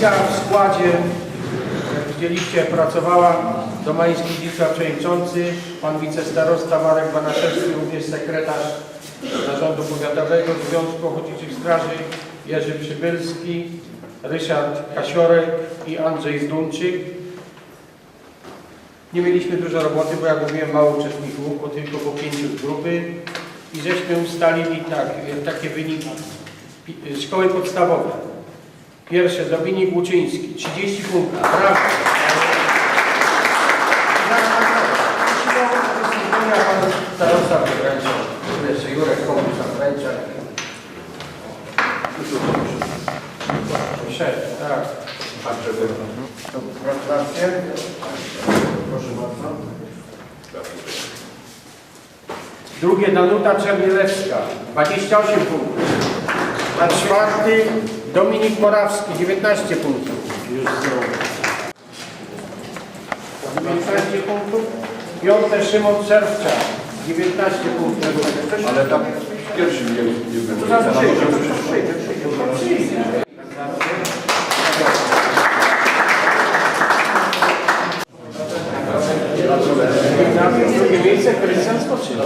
Komisja w składzie, jak widzieliście, pracowała Domański Zdzisław Przewodniczący, pan wicestarosta Marek Banaszewski, również sekretarz Zarządu Powiatowego Związku Ochotniczych Straży, Jerzy Przybylski, Ryszard Kasiorek i Andrzej Zdumczyk. Nie mieliśmy dużo roboty, bo jak mówiłem, mało uczestników, bo tylko po pięciu z grupy. I żeśmy ustalili tak, takie wyniki szkoły podstawowe. Pierwsze Dominik Łuczyński, 30 punktów. Brawo. Pan starosta wręcza. Jeszcze Jurek. Proszę bardzo. Drugie Danuta Czernielewska, 28 punktów. A czwarty Dominik Morawski, 19 punktów. Już 19 punktów. Piąte Szymon Serwczak, 19 punktów. Ale tam pierwszy nie, nie będzie. Na drugie miejsce Krystian Skoczyla.